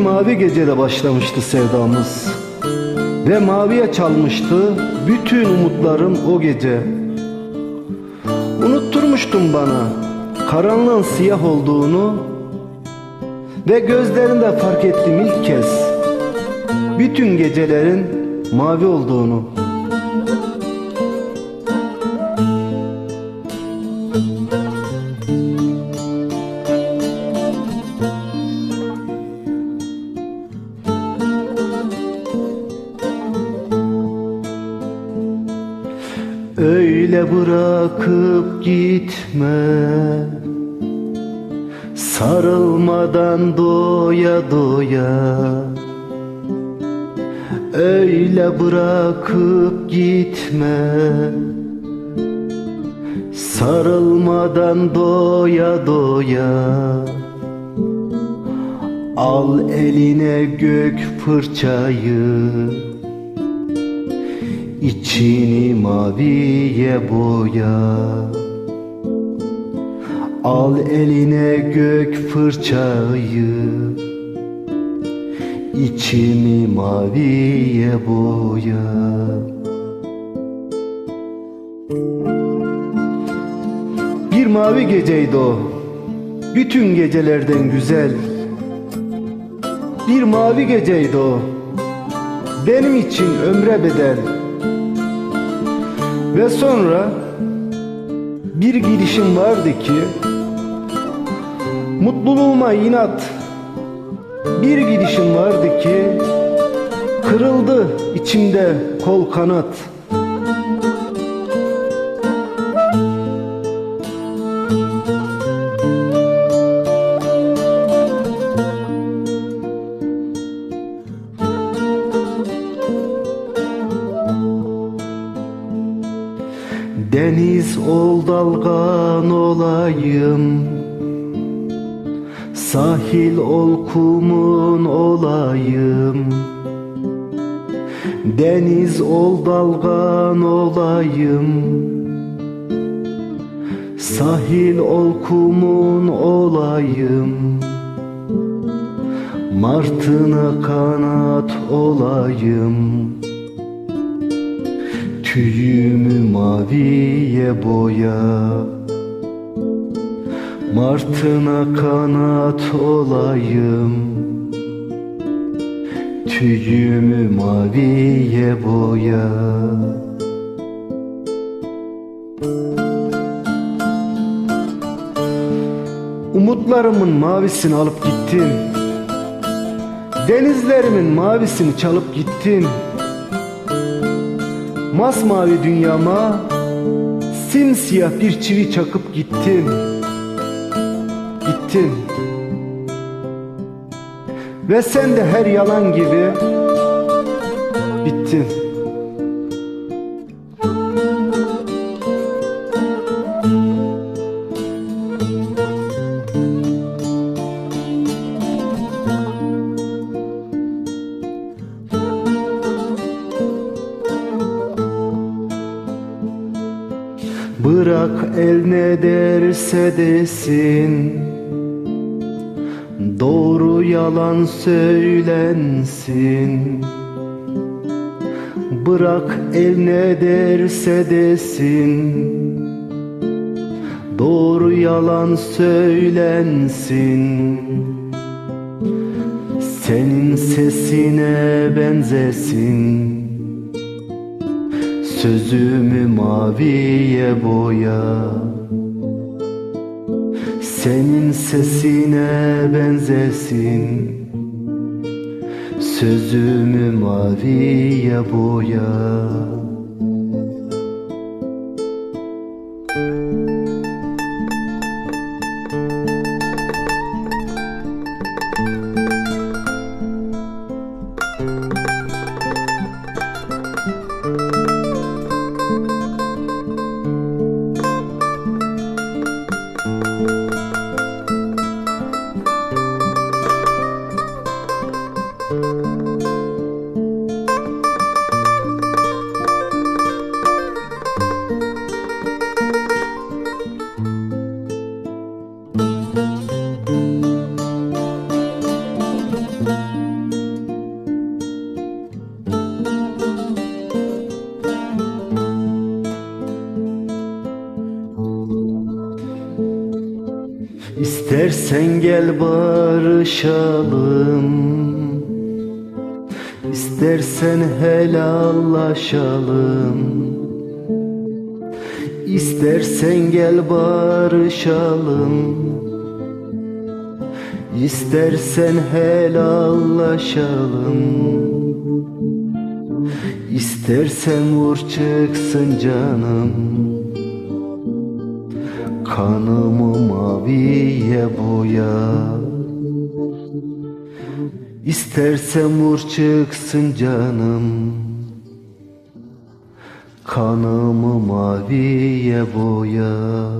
mavi gecede başlamıştı sevdamız. Ve maviye çalmıştı bütün umutlarım o gece. Unutturmuştun bana karanlığın siyah olduğunu Ve gözlerinde fark ettim ilk kez Bütün gecelerin mavi olduğunu Öyle bırakıp gitme. Sarılmadan doya doya. Öyle bırakıp gitme. Sarılmadan doya doya. Al eline gök fırçayı İçini maviye boya. Al eline gök fırçayı. İçimi maviye boya. Bir mavi geceydi o. Bütün gecelerden güzel. Bir mavi geceydi o. Benim için ömre bedel ve sonra bir gidişim vardı ki Mutluluğuma inat Bir gidişim vardı ki Kırıldı içimde kol kanat Deniz ol dalgan olayım. Sahil ol kumun olayım. Deniz ol dalgan olayım. Sahil ol kumun olayım. Martına kanat olayım Tüyümü maviye boya. Martına kanat olayım. Tüyümü maviye boya. Umutlarımın mavisini alıp gittin Denizlerimin mavisini çalıp gittin Masmavi dünyama simsiyah bir çivi çakıp gittin Gittin Ve sen de her yalan gibi bittin Bırak el ne derse desin Doğru yalan söylensin. Bırak el ne derse desin Doğru yalan söylensin. Senin sesine benzesin Sözümü maviye boya. Senin sesine benzesin. Sözümü maviye boya İstersen gel barışalım. İstersen helallaşalım. İstersen gel barışalım. İstersen helallaşalım. İstersen vur çıksın canım Kanımı maviye boya. İstersen vur çıksın canım. Kanımı maviye boya